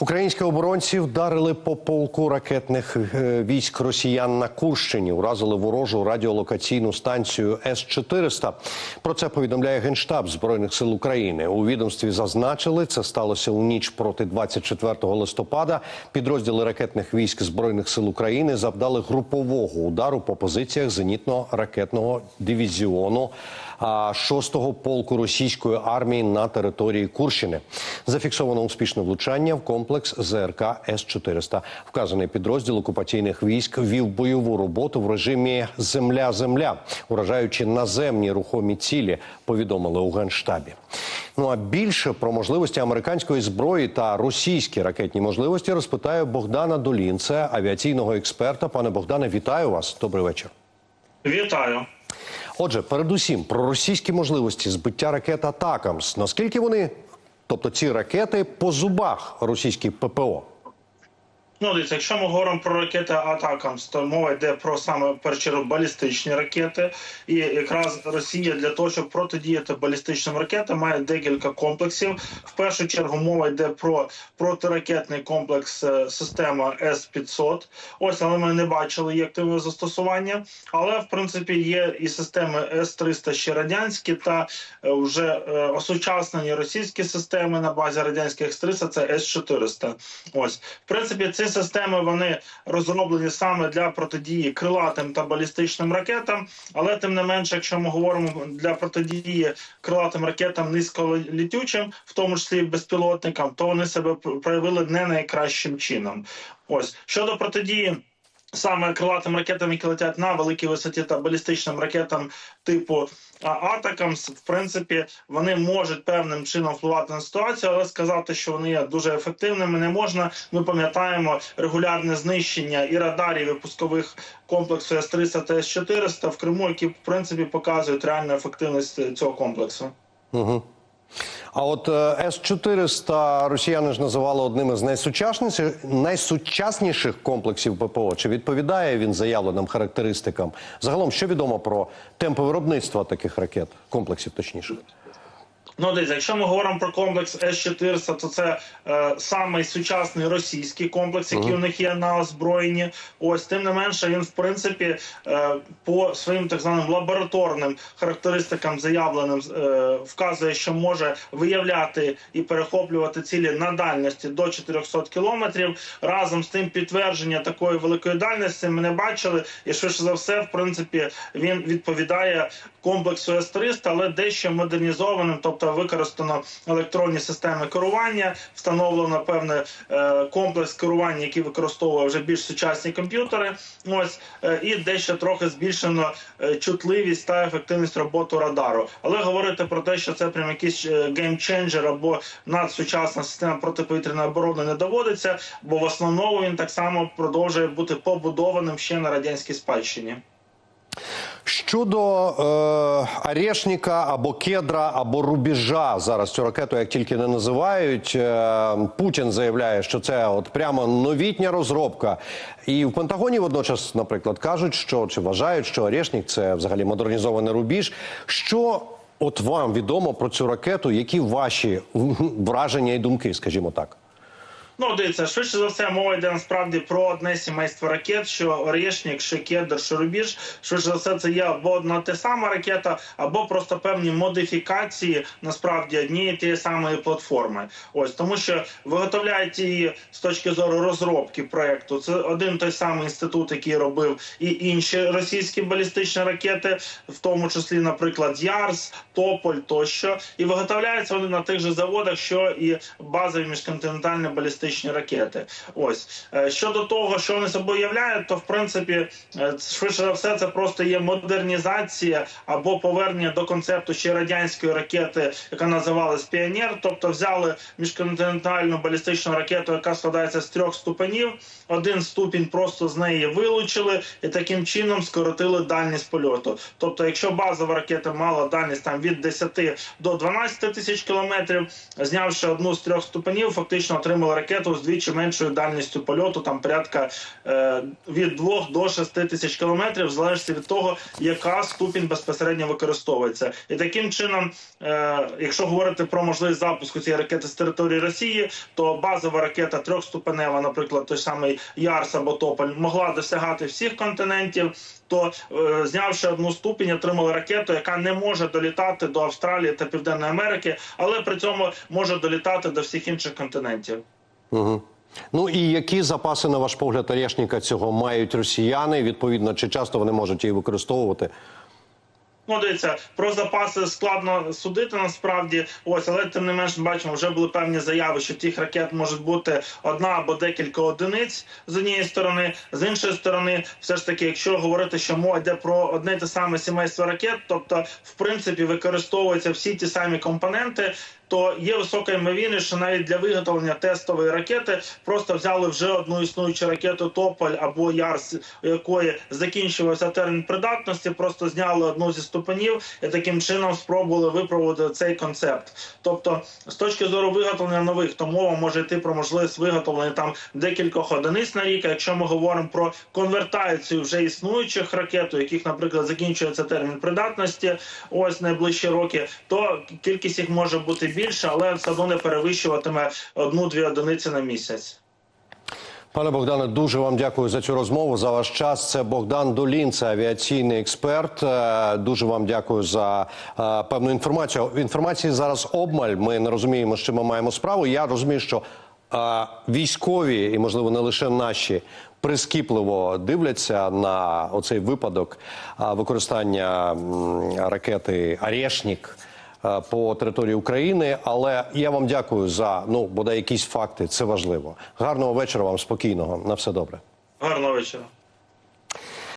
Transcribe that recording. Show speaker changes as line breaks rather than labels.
Українські оборонці вдарили по полку ракетних е, військ росіян на Курщині, уразили ворожу радіолокаційну станцію С 400 Про це повідомляє генштаб збройних сил України. У відомстві зазначили, це сталося у ніч проти 24 листопада. Підрозділи ракетних військ збройних сил України завдали групового удару по позиціях зенітно-ракетного дивізіону. а, 6-го полку російської армії на території Курщини. Зафіксовано успішне влучання в комплекс ЗРК С-400. Вказаний підрозділ окупаційних військ вів бойову роботу в режимі земля-земля, уражаючи наземні рухомі цілі, повідомили у генштабі. Ну а більше про можливості американської зброї та російські ракетні можливості розпитаю Богдана Долінце, авіаційного експерта. Пане Богдане, вітаю вас. Добрий вечір.
Вітаю.
Отже, передусім про російські можливості збиття ракет Атакамс. Наскільки вони, тобто ці ракети, по зубах російських ППО?
Ну, дивіться, якщо ми говоримо про ракети Атакамс, то мова йде про саме першу балістичні ракети. І якраз Росія для того, щоб протидіяти балістичним ракетам, має декілька комплексів. В першу чергу мова йде про протиракетний комплекс е, система С-500. Ось, але ми не бачили її активного застосування. Але в принципі є і системи С-300 ще радянські, та е, вже е, осучаснені російські системи на базі радянських С-300 це С-400. Ось, в принципі, системи вони розроблені саме для протидії крилатим та балістичним ракетам. Але тим не менше, якщо ми говоримо для протидії крилатим ракетам низьколітючим, в тому числі безпілотникам, то вони себе проявили не найкращим чином. Ось щодо протидії. Саме крилатим ракетам, які летять на великій висоті та балістичним ракетам типу Атакамс, в принципі, вони можуть певним чином впливати на ситуацію, але сказати, що вони є дуже ефективними, не можна. Ми пам'ятаємо регулярне знищення і радарів і пускових комплексу С-300 та С-400 в Криму, які в принципі показують реальну ефективність цього комплексу.
Угу. А от е, С-400 росіяни ж називали одним із найсучасніших, найсучасніших комплексів ППО. Чи відповідає він заявленим характеристикам? Загалом, що відомо про темпи виробництва таких ракет, комплексів точніше?
Ну, дивіться, якщо ми говоримо про комплекс С-400, то це е, самий сучасний російський комплекс, який у них є на озброєнні. Ось тим не менше, він в принципі е, по своїм так званим лабораторним характеристикам заявленим е, вказує, що може виявляти і перехоплювати цілі на дальності до 400 кілометрів. Разом з тим підтвердження такої великої дальності ми не бачили, і швидше за все, в принципі, він відповідає комплексу С-300, але дещо модернізованим, тобто використано електронні системи керування, встановлено певний е, комплекс керування, який використовує вже більш сучасні комп'ютери. Ось е, і дещо трохи збільшено е, чутливість та ефективність роботи радару. Але говорити про те, що це прям якийсь геймченджер або надсучасна система протиповітряної оборони не доводиться, бо в основному він так само продовжує бути побудованим ще на радянській спадщині.
Щодо е, Орешника або Кедра, або Рубіжа, зараз цю ракету як тільки не називають. Е, Путін заявляє, що це от прямо новітня розробка. І в Пентагоні водночас, наприклад, кажуть, що чи вважають, що Орешник це взагалі модернізований рубіж. Що от вам відомо про цю ракету? Які ваші враження і думки, скажімо так?
Ну, дивіться, швидше за все, мова йде насправді про одне сімейство ракет, що Орешник, що Кедр, що Рубіж. Швидше за все, це є або одна те сама ракета, або просто певні модифікації насправді однієї тієї самої платформи. Ось тому, що виготовляють її з точки зору розробки проекту. Це один той самий інститут, який робив і інші російські балістичні ракети, в тому числі, наприклад, Ярс, Тополь тощо, і виготовляються вони на тих же заводах, що і базові міжконтинентальні балістичні ракети. Ось Е, щодо того, що вони собою являють, то в принципі е, швидше за все, це просто є модернізація або повернення до концепту ще радянської ракети, яка називалась Піонер. Тобто взяли міжконтинентальну балістичну ракету, яка складається з трьох ступенів. Один ступінь просто з неї вилучили і таким чином скоротили дальність польоту. Тобто, якщо базова ракета мала дальність там від 10 до 12 тисяч кілометрів, знявши одну з трьох ступенів, фактично отримали ракету. Ракету з двічі меншою дальністю польоту, там порядка е, від 2 до 6 тисяч кілометрів, в залежності від того, яка ступінь безпосередньо використовується. І таким чином, е, якщо говорити про можливість запуску цієї ракети з території Росії, то базова ракета трьохступенева, наприклад, той самий Ярс або Тополь, могла досягати всіх континентів. То е, знявши одну ступінь, отримали ракету, яка не може долітати до Австралії та Південної Америки, але при цьому може долітати до всіх інших континентів.
Угу. Ну і які запаси, на ваш погляд, Орешника цього мають росіяни? Відповідно, чи часто вони можуть її використовувати?
Ну, дивіться, про запаси складно судити насправді. Ось, але тим не менш, бачимо, вже були певні заяви, що тих ракет може бути одна або декілька одиниць з однієї сторони. З іншої сторони, все ж таки, якщо говорити, що мова йде про одне те саме сімейство ракет, тобто, в принципі, використовуються всі ті самі компоненти. То є висока ймовірність, що навіть для виготовлення тестової ракети просто взяли вже одну існуючу ракету Тополь або Ярс, якої закінчувався термін придатності, просто зняли одну зі ступенів і таким чином спробували випробувати цей концепт. Тобто, з точки зору виготовлення нових, то мова може йти про можливість виготовлення там декількох одиниць на рік. Якщо ми говоримо про конвертацію вже існуючих ракет, у яких, наприклад, закінчується термін придатності, ось найближчі роки, то кількість їх може бути більше, але все одно не перевищуватиме одну-дві одиниці на місяць.
Пане Богдане, дуже вам дякую за цю розмову. За ваш час. Це Богдан Долін, це авіаційний експерт. Е, Дуже вам дякую за е, певну інформацію. Інформації зараз обмаль. Ми не розуміємо, чим ми маємо справу. Я розумію, що е, військові і можливо не лише наші. Прискіпливо дивляться на оцей випадок використання ракети Арешнік е, по території України. Але я вам дякую за ну бодай якісь факти. Це важливо. Гарного вечора вам спокійного. На все добре.
Гарного вечора.